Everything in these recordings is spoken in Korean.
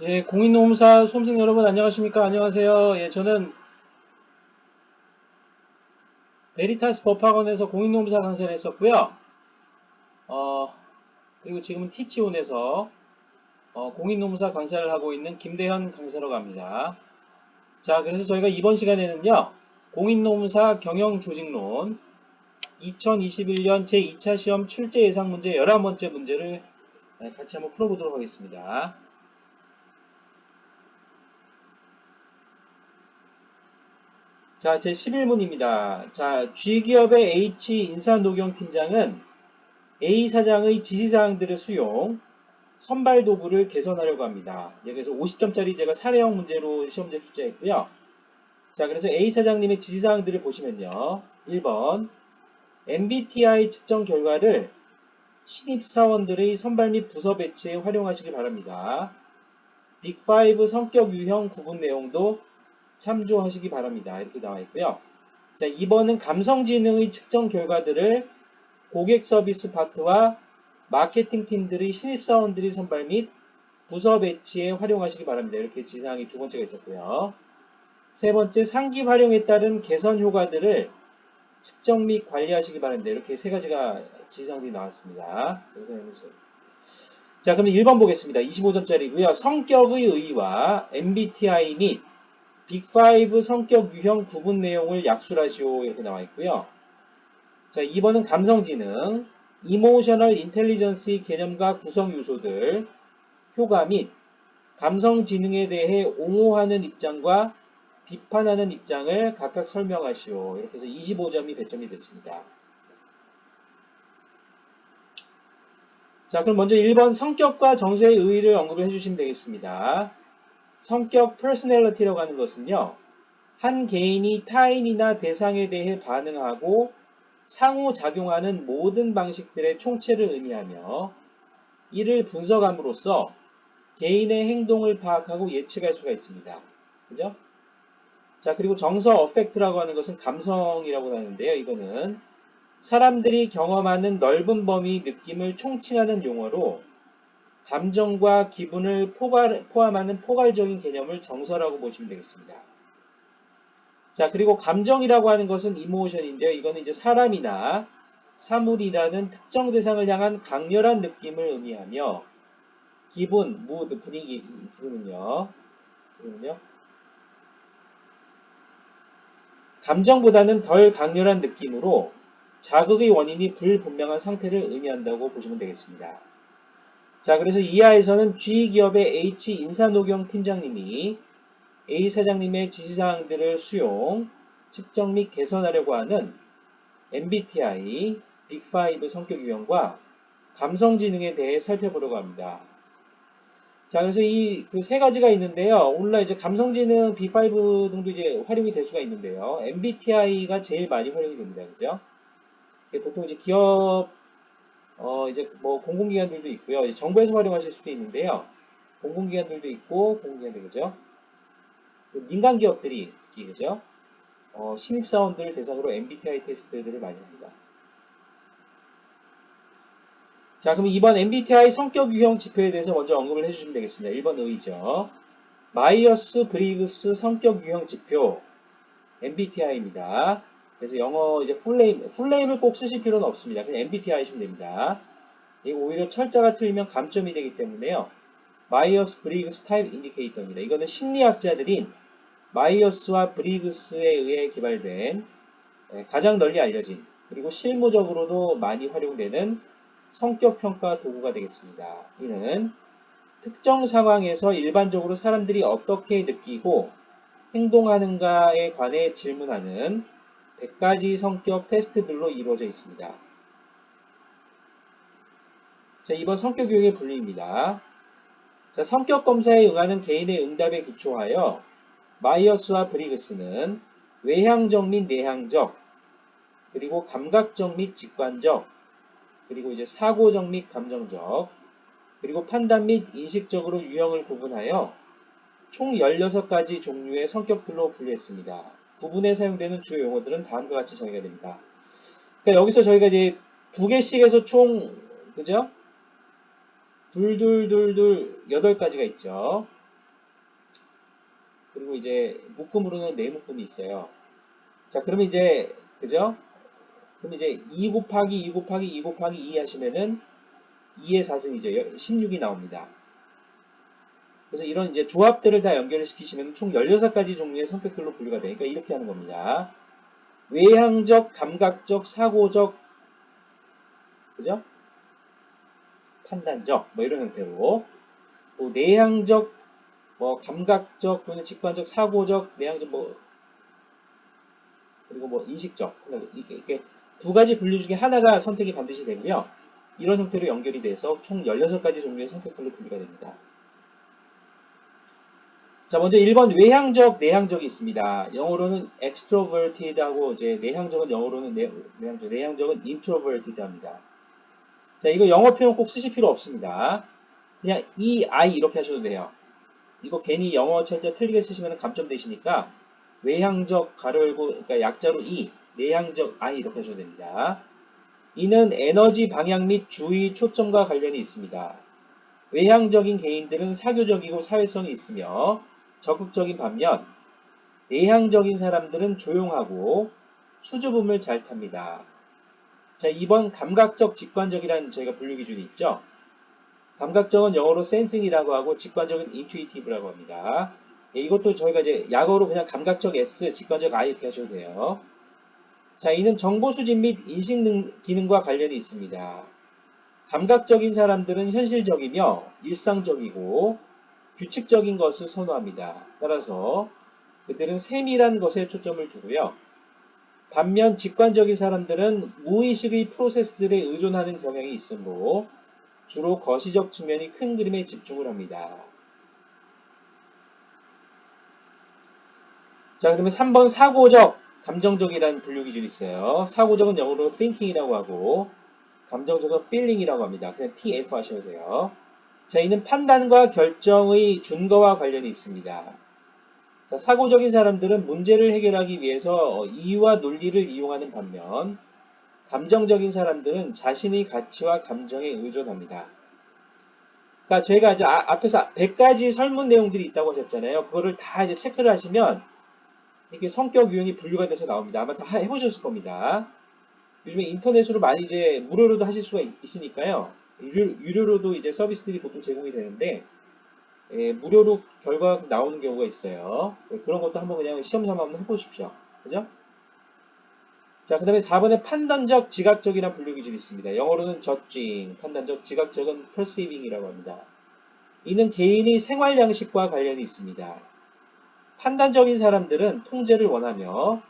예, 공인노무사 수험생 여러분 안녕하십니까? 안녕하세요. 예, 저는 베리타스 법학원에서 공인노무사 강사를 했었고요. 어, 그리고 지금은 티치온에서 어, 공인노무사 강사를 하고 있는 김대현 강사라고 합니다. 자, 그래서 저희가 이번 시간에는요. 공인노무사 경영조직론 2021년 제2차 시험 출제 예상 문제 11번째 문제를 예, 같이 한번 풀어보도록 하겠습니다. 자, 제 11문입니다. 자, G기업의 H 인사노경 팀장은 A 사장의 지시사항들의 수용, 선발 도구를 개선하려고 합니다. 예, 그래서 50점짜리 제가 사례형 문제로 시험제 출제했고요. 자, 그래서 A 사장님의 지시사항들을 보시면요. 1번, MBTI 측정 결과를 신입사원들의 선발 및 부서 배치에 활용하시기 바랍니다. 빅5 성격 유형 구분 내용도 참조하시기 바랍니다. 이렇게 나와 있고요. 자, 2번은 감성지능의 측정 결과들을 고객 서비스 파트와 마케팅 팀들의 신입사원들이 선발 및 부서 배치에 활용하시기 바랍니다. 이렇게 지상이 두 번째가 있었고요. 세 번째, 상기 활용에 따른 개선 효과들을 측정 및 관리하시기 바랍니다. 이렇게 세 가지가 지상이 나왔습니다. 자, 그럼 1번 보겠습니다. 25점짜리고요. 성격의 의의와 MBTI 및 빅5 성격 유형 구분 내용을 약술하시오 이렇게 나와 있고요. 자, 2번은 감성지능, 이모셔널 인텔리전스의 개념과 구성 요소들, 효과 및 감성지능에 대해 옹호하는 입장과 비판하는 입장을 각각 설명하시오. 이렇게 해서 25점이 배점이 됐습니다. 자, 그럼 먼저 1번 성격과 정서의 의의를 언급을 해주시면 되겠습니다. 성격 personality라고 하는 것은요. 한 개인이 타인이나 대상에 대해 반응하고 상호작용하는 모든 방식들의 총체를 의미하며 이를 분석함으로써 개인의 행동을 파악하고 예측할 수가 있습니다. 그죠? 자, 그리고 정서 어펙트라고 하는 것은 감성이라고 하는데요. 이거는 사람들이 경험하는 넓은 범위 느낌을 총칭하는 용어로 감정과 기분을 포괄, 포함하는 포괄적인 개념을 정서라고 보시면 되겠습니다. 자, 그리고 감정이라고 하는 것은 이모션인데요. 이거는 이제 사람이나 사물이라는 특정 대상을 향한 강렬한 느낌을 의미하며 기분, 무드, 분위기, 기분은요. 기분은요. 감정보다는 덜 강렬한 느낌으로 자극의 원인이 불분명한 상태를 의미한다고 보시면 되겠습니다. 자, 그래서 이하에서는 G기업의 H 인사노경 팀장님이 A 사장님의 지시사항들을 수용, 측정 및 개선하려고 하는 MBTI, 빅5 성격 유형과 감성지능에 대해 살펴보려고 합니다. 자, 그래서 이 그 세 가지가 있는데요. 오늘날 이제 감성지능 B5 등도 이제 활용이 될 수가 있는데요. MBTI가 제일 많이 활용이 됩니다. 그죠? 보통 이제 기업 어, 이제 뭐 공공기관들도 있고요. 정부에서 활용하실 수도 있는데요. 공공기관들도 있고, 공공기관들, 그죠? 민간 기업들이, 특히, 그죠? 어, 신입사원들 대상으로 MBTI 테스트들을 많이 합니다. 자, 그럼 이번 MBTI 성격 유형 지표에 대해서 먼저 언급을 해주시면 되겠습니다. 1번 의죠. 마이어스 브리그스 성격 유형 지표 MBTI입니다. 그래서 영어 이제 풀네임, 풀네임을 꼭 쓰실 필요는 없습니다. 그냥 MBTI 하시면 됩니다. 오히려 철자가 틀리면 감점이 되기 때문에요. 마이어스 브리그스 타입 인디케이터입니다. 이거는 심리학자들인 마이어스와 브리그스에 의해 개발된 예, 가장 널리 알려진 그리고 실무적으로도 많이 활용되는 성격 평가 도구가 되겠습니다. 이는 특정 상황에서 일반적으로 사람들이 어떻게 느끼고 행동하는가에 관해 질문하는 100가지 성격 테스트들로 이루어져 있습니다. 자, 이번 성격 교육의 분리입니다. 자, 성격 검사에 응하는 개인의 응답에 기초하여 마이어스와 브리그스는 외향적 및 내향적, 그리고 감각적 및 직관적, 그리고 이제 사고적 및 감정적, 그리고 판단 및 인식적으로 유형을 구분하여 총 16가지 종류의 성격들로 분리했습니다. 구분에 사용되는 주요 용어들은 다음과 같이 정의가 됩니다. 그러니까 여기서 저희가 이제 두 개씩 해서 총, 그죠? 둘둘둘둘 여덟 가지가 있죠. 그리고 이제 묶음으로는 네 묶음이 있어요. 자, 그러면 이제 그죠? 그럼 이제 2 곱하기 2 곱하기 2 곱하기 2 하시면은 2의 4승이죠. 16이 나옵니다. 그래서 이런 이제 조합들을 다 연결을 시키시면 총 16가지 종류의 성격들로 분류가 되니까 이렇게 하는 겁니다. 외향적, 감각적, 사고적, 그죠? 판단적, 뭐 이런 형태로. 또 내향적, 뭐 감각적 또는 직관적, 사고적, 내향적 뭐 그리고 뭐 인식적 이게, 이게 두 가지 분류 중에 하나가 선택이 반드시 되고요. 이런 형태로 연결이 돼서 총 16가지 종류의 성격들로 분류가 됩니다. 자, 먼저 1번 외향적, 내향적이 있습니다. 영어로는 extroverted하고 이제 내향적은 영어로는 내, 내향적, 내향적은 introverted 합니다. 자, 이거 영어 표현 꼭 쓰실 필요 없습니다. 그냥 E, I 이렇게 하셔도 돼요. 이거 괜히 영어 철자 틀리게 쓰시면 감점 되시니까 외향적 가로 열고 그러니까 약자로 E, 내향적 I 이렇게 하셔도 됩니다. 이는 에너지 방향 및 주의 초점과 관련이 있습니다. 외향적인 개인들은 사교적이고 사회성이 있으며 적극적인 반면 내향적인 사람들은 조용하고 수줍음을 잘 탑니다. 자, 2번 감각적 직관적이라는 저희가 분류 기준이 있죠. 감각적은 영어로 sensing이라고 하고 직관적은 intuitive라고 합니다. 예, 이것도 저희가 이제 약어로 그냥 감각적 S, 직관적 I 이렇게 하셔도 돼요. 자, 이는 정보 수집 및 인식 능, 기능과 관련이 있습니다. 감각적인 사람들은 현실적이며 일상적이고 규칙적인 것을 선호합니다. 따라서 그들은 세밀한 것에 초점을 두고요. 반면 직관적인 사람들은 무의식의 프로세스들에 의존하는 경향이 있으므로 주로 거시적 측면이 큰 그림에 집중을 합니다. 자, 그러면 3번 사고적, 감정적이라는 분류 기준이 있어요. 사고적은 영어로 thinking이라고 하고 감정적은 feeling이라고 합니다. 그냥 TF 하셔도 돼요. 자, 이는 판단과 결정의 준거와 관련이 있습니다. 자, 사고적인 사람들은 문제를 해결하기 위해서 이유와 논리를 이용하는 반면 감정적인 사람들은 자신의 가치와 감정에 의존합니다. 그러니까 저희가 이제 아, 앞에서 100가지 설문 내용들이 있다고 하셨잖아요. 그거를 다 이제 체크를 하시면 이렇게 성격 유형이 분류가 돼서 나옵니다. 아마 다 해보셨을 겁니다. 요즘에 인터넷으로 많이 이제 무료로도 하실 수가 있, 으니까요 유료, 로도 이제 서비스들이 보통 제공이 되는데 예, 무료로 결과가 나오는 경우가 있어요. 예, 그런 것도 한번 그냥 시험 삼아 한번 해보십시오. 그죠? 자, 그 다음에 4번에 판단적, 지각적이라는 분류 기준이 있습니다. 영어로는 judging, 판단적, 지각적은 perceiving이라고 합니다. 이는 개인의 생활 양식과 관련이 있습니다. 판단적인 사람들은 통제를 원하며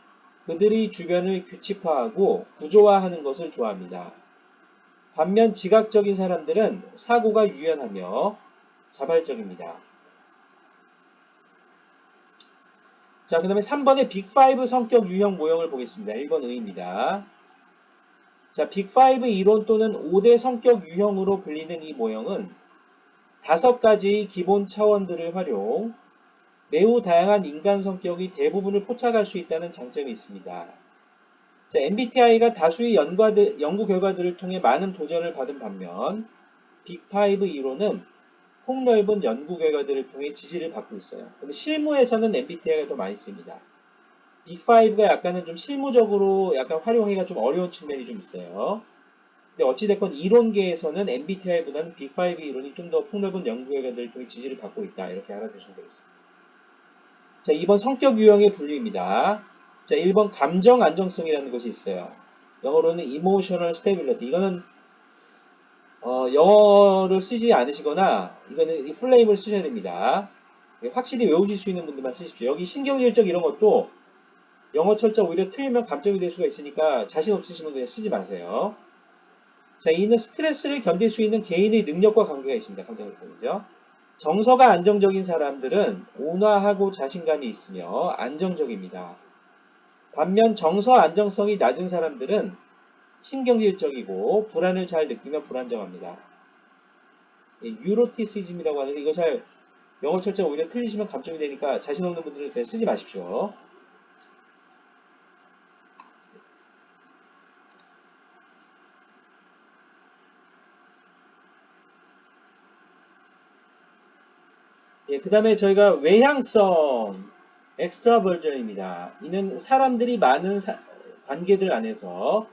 그들이 주변을 규칙화하고 구조화하는 것을 좋아합니다. 반면 지각적인 사람들은 사고가 유연하며 자발적입니다. 자, 그 다음에 3번의 빅5 성격 유형 모형을 보겠습니다. 1번 의입니다. 자, 빅5 이론 또는 5대 성격 유형으로 불리는 이 모형은 다섯 가지 기본 차원들을 활용, 매우 다양한 인간 성격이 대부분을 포착할 수 있다는 장점이 있습니다. 자, MBTI가 다수의 연구들, 연구 결과들을 통해 많은 도전을 받은 반면 빅5 이론은 폭넓은 연구 결과들을 통해 지지를 받고 있어요. 근데 실무에서는 MBTI가 더 많이 씁니다. 빅5가 약간은 좀 실무적으로 약간 활용하기가 좀 어려운 측면이 좀 있어요. 근데 어찌됐건 이론계에서는 MBTI보다는 빅5 이론이 좀 더 폭넓은 연구 결과들을 통해 지지를 받고 있다. 이렇게 알아두시면 되겠습니다. 자, 2번 성격 유형의 분류입니다. 자, 1번 감정 안정성이라는 것이 있어요. 영어로는 emotional stability. 이거는 어, 영어를 쓰지 않으시거나 이거는 이 플레임을 쓰셔야 됩니다. 확실히 외우실 수 있는 분들만 쓰십시오. 여기 신경질적 이런 것도 영어 철자 오히려 틀리면 감점이 될 수가 있으니까 자신 없으시면 그냥 쓰지 마세요. 자, 이는 스트레스를 견딜 수 있는 개인의 능력과 관계가 있습니다. 감정성이죠. 정서가 안정적인 사람들은 온화하고 자신감이 있으며 안정적입니다. 반면 정서 안정성이 낮은 사람들은 신경질적이고 불안을 잘 느끼며 불안정합니다. 유로티시즘이라고 하는데 이거 잘 영어 철자 오히려 틀리시면 감점이 되니까 자신 없는 분들은 그냥 쓰지 마십시오. 예, 그 다음에 저희가 외향성 엑스트라 버전입니다. 이는 사람들이 많은 사- 관계들 안에서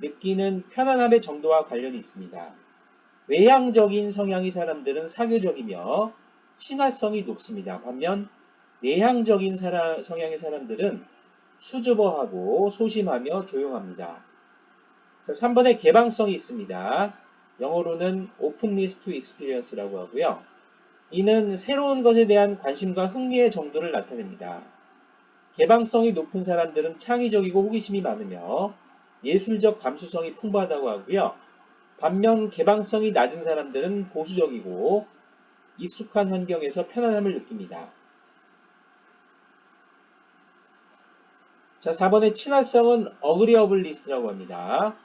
느끼는 편안함의 정도와 관련이 있습니다. 외향적인 성향의 사람들은 사교적이며 친화성이 높습니다. 반면 내향적인 사람- 성향의 사람들은 수줍어하고 소심하며 조용합니다. 자, 3번에 개방성이 있습니다. 영어로는 openness to experience라고 하고요. 이는 새로운 것에 대한 관심과 흥미의 정도를 나타냅니다. 개방성이 높은 사람들은 창의적이고 호기심이 많으며 예술적 감수성이 풍부하다고 하고요. 반면 개방성이 낮은 사람들은 보수적이고 익숙한 환경에서 편안함을 느낍니다. 자, 4번의 친화성은 agreeableness라고 합니다.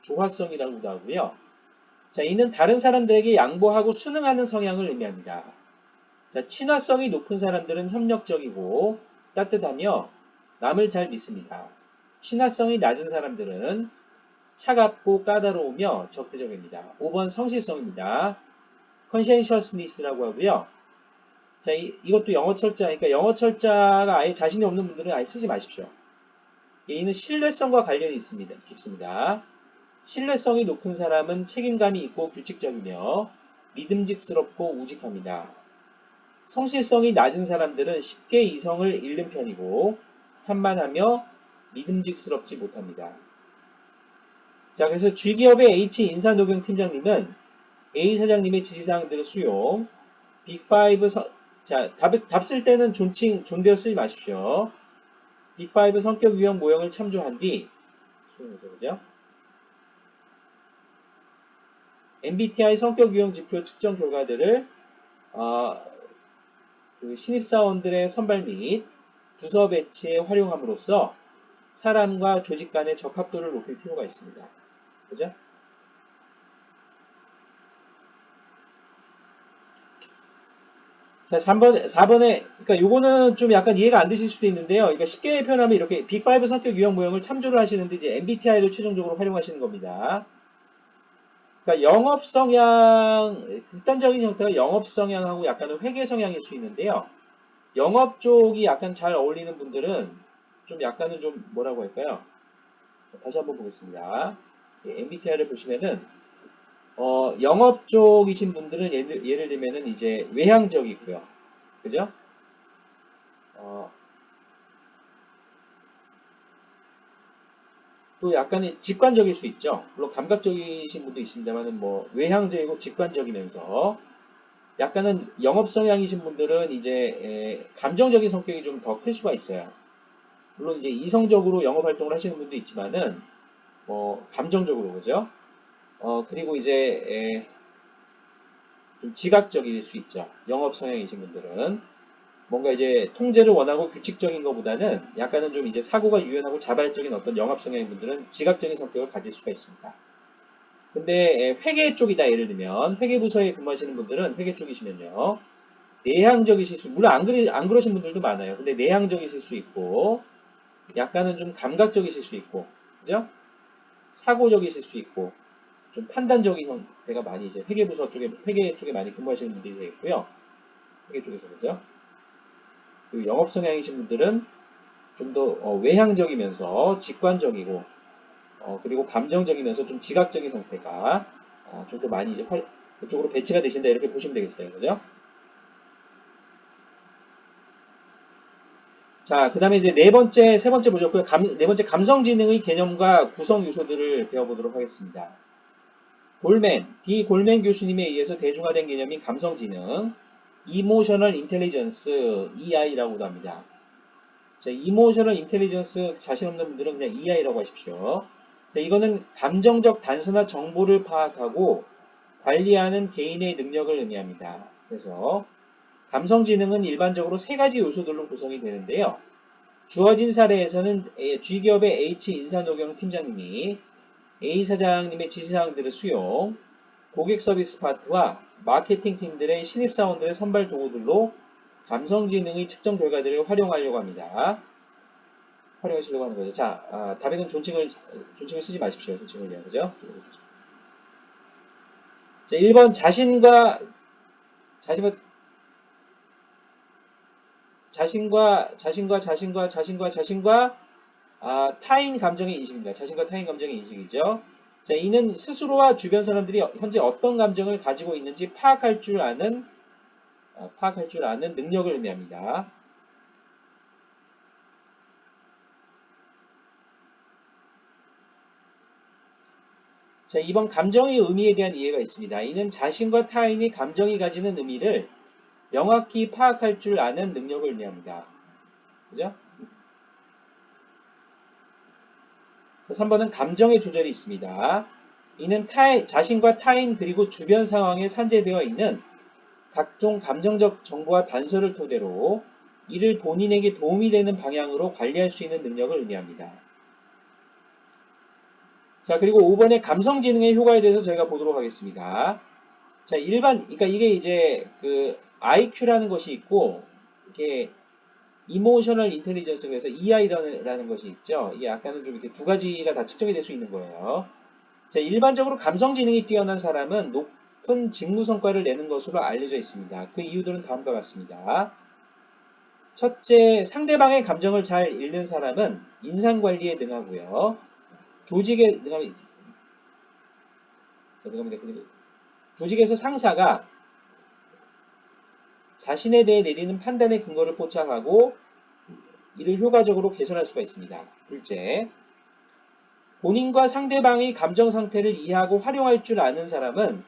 조화성이라고도 하고요. 자, 이는 다른 사람들에게 양보하고 순응하는 성향을 의미합니다. 자, 친화성이 높은 사람들은 협력적이고 따뜻하며 남을 잘 믿습니다. 친화성이 낮은 사람들은 차갑고 까다로우며 적대적입니다. 5번 성실성입니다. conscientiousness라고 하고요. 자, 이, 이것도 영어 철자니까 영어 철자가 아예 자신이 없는 분들은 아예 쓰지 마십시오. 이는 신뢰성과 관련이 있습니다. 깊습니다. 신뢰성이 높은 사람은 책임감이 있고 규칙적이며 믿음직스럽고 우직합니다. 성실성이 낮은 사람들은 쉽게 이성을 잃는 편이고 산만하며 믿음직스럽지 못합니다. 자, 그래서 G기업의 H 인사녹용 팀장님은 A 사장님의 지시사항들을 수용, 빅5 서, 자, 답, 답쓸 때는 존칭, 존대어 쓰지 마십시오. 빅5 성격 유형 모형을 참조한 뒤, 수용해서 그죠? MBTI 성격 유형 지표 측정 결과들을 어, 그 신입사원들의 선발 및 부서 배치에 활용함으로써 사람과 조직 간의 적합도를 높일 필요가 있습니다. 그죠? 자, 3번, 4번에, 그러니까 요거는 좀 약간 이해가 안 되실 수도 있는데요. 그러니까 쉽게 표현하면 이렇게 B5 성격 유형 모형을 참조를 하시는데 이제 MBTI를 최종적으로 활용하시는 겁니다. 그러니까 영업 성향, 극단적인 형태가 영업 성향하고 약간은 회계 성향일 수 있는데요. 영업 쪽이 약간 잘 어울리는 분들은 좀 약간은 좀 뭐라고 할까요? 다시 한번 보겠습니다. 예, MBTI를 보시면은 어, 영업 쪽이신 분들은 예를, 예를 들면은 이제 외향적이고요. 그죠? 어, 또 약간 직관적일 수 있죠. 물론 감각적이신 분도 있습니다만은 뭐 외향적이고 직관적이면서 약간은 영업 성향이신 분들은 이제 에, 감정적인 성격이 좀 더 클 수가 있어요. 물론 이제 이성적으로 영업 활동을 하시는 분도 있지만은 뭐 감정적으로 그죠? 어 그리고 이제 에, 좀 지각적일 수 있죠. 영업 성향이신 분들은 뭔가 이제 통제를 원하고 규칙적인 것보다는 약간은 좀 이제 사고가 유연하고 자발적인 어떤 영업 성향인 분들은 지각적인 성격을 가질 수가 있습니다. 근데 회계 쪽이다 예를 들면 회계 부서에 근무하시는 분들은 회계 쪽이시면요 내향적이실 수 물론 안, 그리, 안 그러신 분들도 많아요. 근데 내향적이실 수 있고 약간은 좀 감각적이실 수 있고 그죠? 사고적이실 수 있고 좀 판단적인 형태가 많이 이제 회계 부서 쪽에 회계 쪽에 많이 근무하시는 분들이 되겠고요. 회계 쪽에서 그죠? 그리고 영업 성향이신 분들은 좀더 어, 외향적이면서 직관적이고 어, 그리고 감정적이면서 좀 지각적인 형태가 어, 좀더 많이 이제 활, 그쪽으로 배치가 되신다 이렇게 보시면 되겠어요. 그죠? 자, 그 다음에 이제 네 번째, 세 번째 보죠. 그 감, 네 번째 감성지능의 개념과 구성 요소들을 배워보도록 하겠습니다. 골맨, 디 골맨 교수님에 의해서 대중화된 개념인 감성지능, Emotional Intelligence, EI라고도 합니다. 자, Emotional Intelligence 자신 없는 분들은 그냥 EI라고 하십시오. 자, 이거는 감정적 단서나 정보를 파악하고 관리하는 개인의 능력을 의미합니다. 그래서 감성지능은 일반적으로 세 가지 요소들로 구성이 되는데요. 주어진 사례에서는 G기업의 H 인사노경 팀장님이 A 사장님의 지시사항들을 수용, 고객 서비스 파트와 마케팅 팀들의 신입사원들의 선발 도구들로 감성지능의 측정 결과들을 활용하려고 합니다. 활용하시려고 하는 거죠. 자, 아, 답에는 존칭을, 존칭을 쓰지 마십시오. 존칭을 위한 거죠. 자, 1번 자신과, 자신과, 자신과 자신과 자신과 자신과 자신과 아, 타인 감정의 인식입니다. 자신과 타인 감정의 인식이죠. 자, 이는 스스로와 주변 사람들이 현재 어떤 감정을 가지고 있는지 파악할 줄 아는 어, 파악할 줄 아는 능력을 의미합니다. 자, 이번 감정의 의미에 대한 이해가 있습니다. 이는 자신과 타인이 감정이 가지는 의미를 명확히 파악할 줄 아는 능력을 의미합니다. 그죠? 3번은 감정의 조절이 있습니다. 이는 타 자신과 타인 그리고 주변 상황에 산재되어 있는 각종 감정적 정보와 단서를 토대로 이를 본인에게 도움이 되는 방향으로 관리할 수 있는 능력을 의미합니다. 자, 그리고 5번의 감성지능의 효과에 대해서 저희가 보도록 하겠습니다. 자, 일반, 그러니까 이게 이제 그 IQ라는 것이 있고, 이렇게 이모셔널 인텔리전스 그래서 EI라는 것이 있죠. 이게 아까는 좀 이렇게 두 가지가 다 측정이 될 수 있는 거예요. 자, 일반적으로 감성 지능이 뛰어난 사람은 높은 직무 성과를 내는 것으로 알려져 있습니다. 그 이유들은 다음과 같습니다. 첫째, 상대방의 감정을 잘 읽는 사람은 인상 관리에 능하고요. 조직에 능하면. 조직에서 상사가 자신에 대해 내리는 판단의 근거를 포착하고 이를 효과적으로 개선할 수가 있습니다. 둘째, 본인과 상대방의 감정 상태를 이해하고 활용할 줄 아는 사람은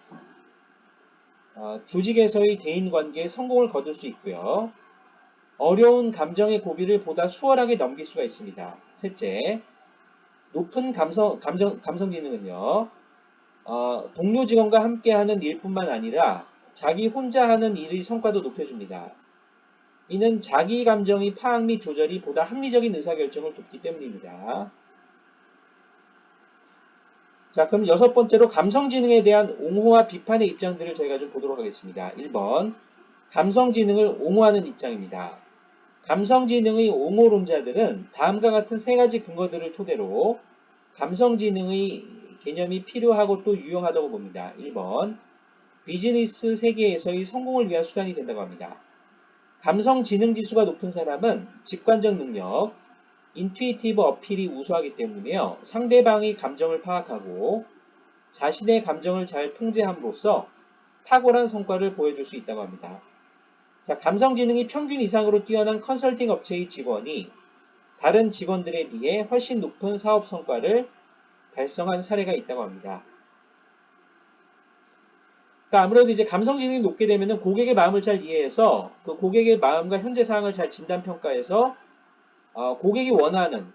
어, 조직에서의 대인 관계에 성공을 거둘 수 있고요. 어려운 감정의 고비를 보다 수월하게 넘길 수가 있습니다. 셋째, 높은 감성, 감정, 감성 지능은요, 어, 동료 직원과 함께하는 일뿐만 아니라 자기 혼자 하는 일의 성과도 높여줍니다. 이는 자기 감정의 파악 및 조절이 보다 합리적인 의사결정을 돕기 때문입니다. 자, 그럼 여섯 번째로 감성지능에 대한 옹호와 비판의 입장들을 저희가 좀 보도록 하겠습니다. 1번, 감성지능을 옹호하는 입장입니다. 감성지능의 옹호론자들은 다음과 같은 세 가지 근거들을 토대로 감성지능의 개념이 필요하고 또 유용하다고 봅니다. 1번, 비즈니스 세계에서의 성공을 위한 수단이 된다고 합니다. 감성 지능 지수가 높은 사람은 직관적 능력, 인투이티브 어필이 우수하기 때문에요. 상대방의 감정을 파악하고 자신의 감정을 잘 통제함으로써 탁월한 성과를 보여줄 수 있다고 합니다. 자, 감성 지능이 평균 이상으로 뛰어난 컨설팅 업체의 직원이 다른 직원들에 비해 훨씬 높은 사업 성과를 달성한 사례가 있다고 합니다. 그러니까 아무래도 이제 감성 지능이 높게 되면은 고객의 마음을 잘 이해해서 그 고객의 마음과 현재 상황을 잘 진단 평가해서 어, 고객이 원하는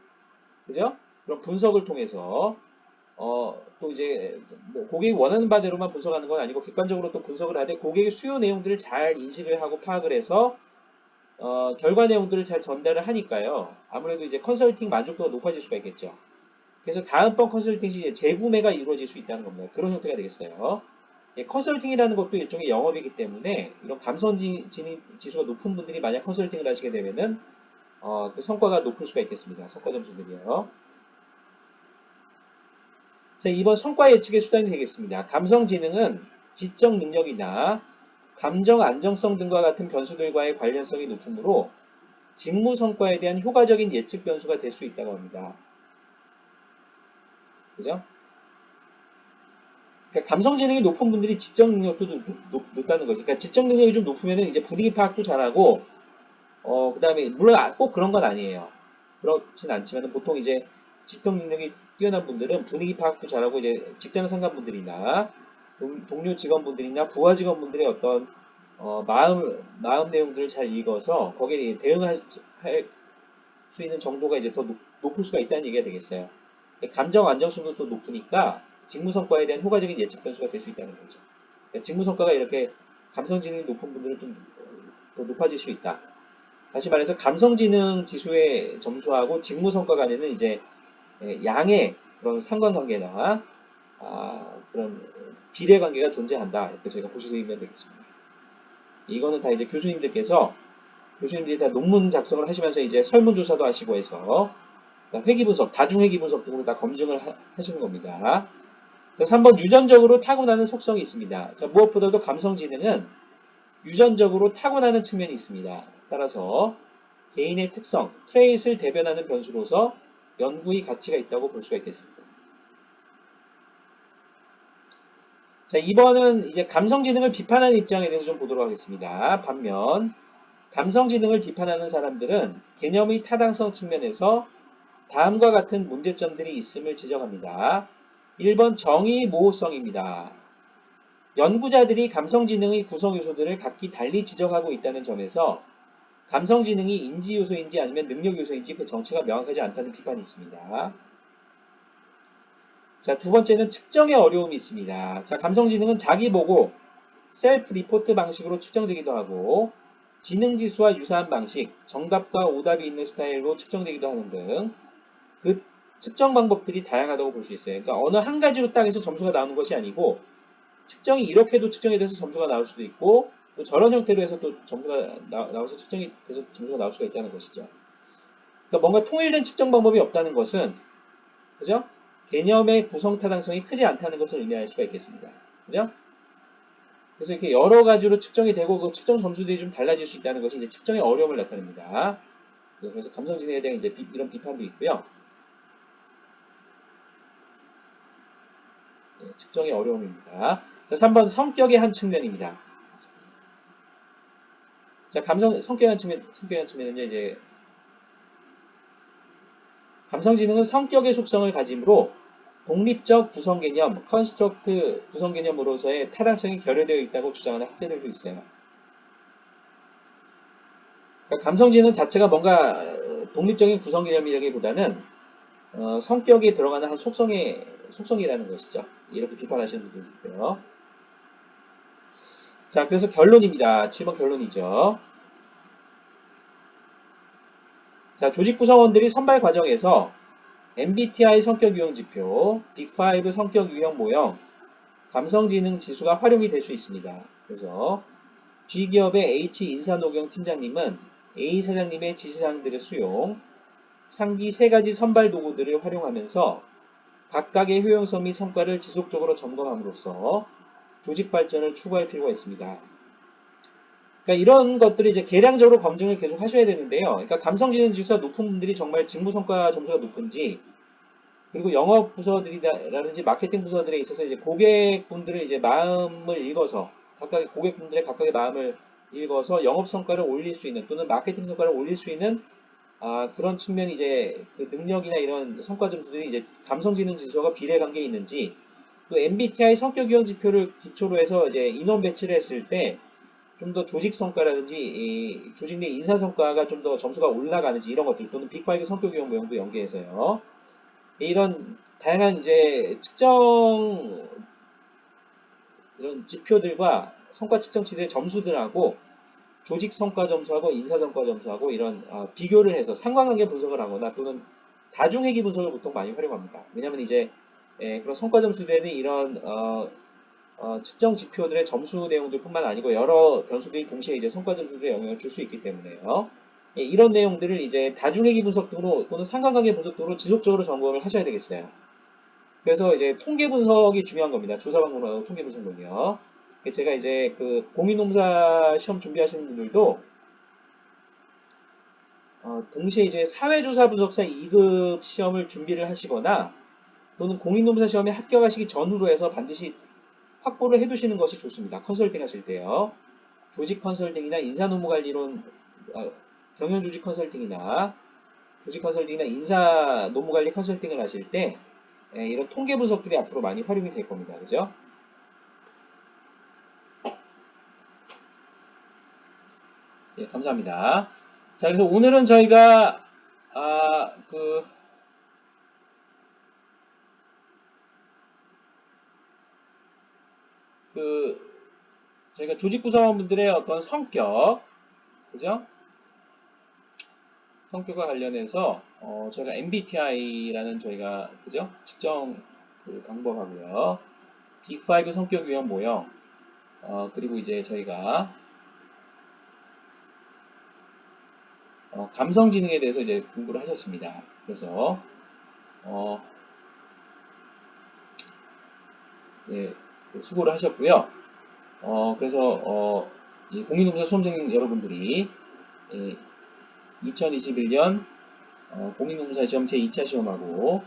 그죠? 그런 분석을 통해서 어, 또 이제 뭐 고객이 원하는 바대로만 분석하는 건 아니고 객관적으로 또 분석을 하되 고객의 수요 내용들을 잘 인식을 하고 파악을 해서 어, 결과 내용들을 잘 전달을 하니까요. 아무래도 이제 컨설팅 만족도가 높아질 수가 있겠죠. 그래서 다음번 컨설팅 시 재구매가 이루어질 수 있다는 겁니다. 그런 형태가 되겠어요. 예, 컨설팅이라는 것도 일종의 영업이기 때문에 이런 감성지능 지수가 높은 분들이 만약 컨설팅을 하시게 되면은 어, 그 성과가 높을 수가 있겠습니다. 성과 점수들이요. 자, 이번 성과 예측의 수단이 되겠습니다. 감성지능은 지적 능력이나 감정 안정성 등과 같은 변수들과의 관련성이 높으므로 직무 성과에 대한 효과적인 예측 변수가 될 수 있다고 합니다. 그죠? 그러니까 감성지능이 높은 분들이 지적 능력도 높, 다는 거죠. 그러니까 지적 능력이 좀 높으면 이제 분위기 파악도 잘하고, 어, 그 다음에, 물론 아, 꼭 그런 건 아니에요. 그렇진 않지만 보통 이제 지적 능력이 뛰어난 분들은 분위기 파악도 잘하고 이제 직장 상관분들이나 동료 직원분들이나 부하 직원분들의 어떤 어, 마음 마음 내용들을 잘 읽어서 거기에 대응할 수 있는 정도가 이제 더 높, 을 수가 있다는 얘기가 되겠어요. 감정 안정성도 더 높으니까 직무 성과에 대한 효과적인 예측 변수가 될 수 있다는 거죠. 그러니까 직무 성과가 이렇게 감성 지능이 높은 분들은 좀 더 높아질 수 있다. 다시 말해서 감성 지능 지수의 점수하고 직무 성과 간에는 이제 예, 양의 그런 상관관계나 아, 그런 비례 관계가 존재한다. 이렇게 저희가 보시면 되겠습니다. 이거는 다 이제 교수님들께서 교수님들이 다 논문 작성을 하시면서 이제 설문조사도 하시고 해서 회기 분석, 다중 회기 분석 등으로 다 검증을 하, 시는 겁니다. 그래서 3번 유전적으로 타고나는 속성이 있습니다. 자, 무엇보다도 감성지능은 유전적으로 타고나는 측면이 있습니다. 따라서 개인의 특성, 트레이트를 대변하는 변수로서 연구의 가치가 있다고 볼 수가 있겠습니다. 자, 2번은 이제 감성지능을 비판하는 입장에 대해서 좀 보도록 하겠습니다. 반면 감성지능을 비판하는 사람들은 개념의 타당성 측면에서 다음과 같은 문제점들이 있음을 지적합니다. 1번 정의 모호성입니다. 연구자들이 감성지능의 구성 요소들을 각기 달리 지적하고 있다는 점에서 감성지능이 인지 요소인지 아니면 능력 요소인지 그 정체가 명확하지 않다는 비판이 있습니다. 자, 두 번째는 측정의 어려움이 있습니다. 자, 감성지능은 자기 보고 셀프 리포트 방식으로 측정되기도 하고 지능지수와 유사한 방식, 정답과 오답이 있는 스타일로 측정되기도 하는 등 그 측정 방법들이 다양하다고 볼 수 있어요. 그러니까 어느 한 가지로 딱 해서 점수가 나오는 것이 아니고 측정이 이렇게도 측정이 돼서 점수가 나올 수도 있고 또 저런 형태로 해서 또 점수가 나, 나와서 측정이 돼서 점수가 나올 수가 있다는 것이죠. 그러니까 뭔가 통일된 측정 방법이 없다는 것은 그죠? 개념의 구성 타당성이 크지 않다는 것을 의미할 수가 있겠습니다. 그죠? 그래서 이렇게 여러 가지로 측정이 되고 그 측정 점수들이 좀 달라질 수 있다는 것이 이제 측정의 어려움을 나타냅니다. 그래서 감성진에 대한 이제 비, 이런 비판도 있고요. 네, 측정의 어려움입니다. 자, 3번 성격의 한 측면입니다. 자, 감성, 성격의 한 측면, 성격의 한 측면은요, 이제, 감성지능은 성격의 속성을 가짐으로 독립적 구성 개념, 컨스트럭트 구성 개념으로서의 타당성이 결여되어 있다고 주장하는 학자들도 있어요. 그러니까 감성지능 자체가 뭔가 독립적인 구성 개념이라기보다는 어, 성격에 들어가는 한 속성의 속성이라는 것이죠. 이렇게 비판하시는 분들도 있고요. 자, 그래서 결론입니다. 7번 결론이죠. 자, 조직 구성원들이 선발 과정에서 MBTI 성격 유형 지표, 빅5 성격 유형 모형, 감성지능 지수가 활용이 될 수 있습니다. 그래서 G기업의 H 인사노경 팀장님은 A 사장님의 지시사항들의 수용, 상기 세 가지 선발 도구들을 활용하면서 각각의 효용성 및 성과를 지속적으로 점검함으로써 조직 발전을 추구할 필요가 있습니다. 그러니까 이런 것들을 이제 계량적으로 검증을 계속 하셔야 되는데요. 그러니까 감성지능 지수가 높은 분들이 정말 직무 성과 점수가 높은지 그리고 영업 부서들이라든지 마케팅 부서들에 있어서 이제 고객분들의 이제 마음을 읽어서 각각의 고객분들의 각각의 마음을 읽어서 영업 성과를 올릴 수 있는 또는 마케팅 성과를 올릴 수 있는 아, 그런 측면이 이제 그 능력이나 이런 성과 점수들이 이제 감성지능 지수와 비례 관계에 있는지 또 MBTI 성격 유형 지표를 기초로 해서 이제 인원 배치를 했을 때 좀 더 조직 성과라든지 조직 내 인사 성과가 좀 더 점수가 올라가는지 이런 것들 또는 빅5 성격 유형 모형도 연계해서요. 이런 다양한 이제 측정 이런 지표들과 성과 측정치들의 점수들하고 조직 성과 점수하고 인사 성과 점수하고 이런 어, 비교를 해서 상관관계 분석을 하거나 또는 다중회귀 분석을 보통 많이 활용합니다. 왜냐하면 이제 예, 그런 성과 점수들에는 이런 어, 어, 측정 지표들의 점수 내용들뿐만 아니고 여러 변수들이 동시에 이제 성과 점수들에 영향을 줄 수 있기 때문에요. 예, 이런 내용들을 이제 다중회귀 분석 등으로 또는 상관관계 분석 등으로 지속적으로 점검을 하셔야 되겠어요. 그래서 이제 통계 분석이 중요한 겁니다. 조사 방법하고 통계 분석은요. 제가 이제 그 공인노무사 시험 준비하시는 분들도 어, 동시에 이제 사회조사 분석사 2급 시험을 준비를 하시거나 또는 공인노무사 시험에 합격하시기 전후로 해서 반드시 확보를 해두시는 것이 좋습니다. 컨설팅 하실 때요. 조직 컨설팅이나 인사노무관리론, 어, 경영조직 컨설팅이나 조직 컨설팅이나 인사 노무관리 컨설팅을 하실 때 예, 이런 통계 분석들이 앞으로 많이 활용이 될 겁니다. 그죠? 예, 감사합니다. 자, 그래서 오늘은 저희가 아, 그 그 저희가 조직 구성원분들의 어떤 성격, 그죠? 성격과 관련해서 어, 저희가 MBTI라는 저희가 그죠? 측정 그 방법하고요. 빅5 성격 유형 모형 어, 그리고 이제 저희가 어, 감성지능에 대해서 이제 공부를 하셨습니다. 그래서 어, 예, 수고를 하셨고요. 어, 그래서 어, 공인노무사 수험생 여러분들이 예, 2021년 어, 공인노무사 시험 제2차 시험하고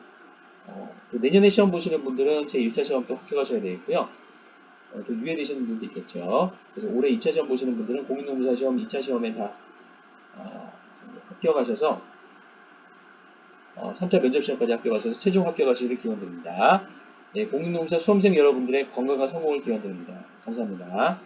어, 또 내년에 시험 보시는 분들은 제1차 시험 또 합격하셔야 되겠고요. 어, 또 유예되시는 분도 있겠죠. 그래서 올해 2차 시험 보시는 분들은 공인노무사 시험 2차 시험에 다 어, 합격하셔서 어, 3차 면접 시험까지 합격하셔서 최종 합격하시기를 기원드립니다. 네, 공인노무사 수험생 여러분들의 건강한 성공을 기원드립니다. 감사합니다.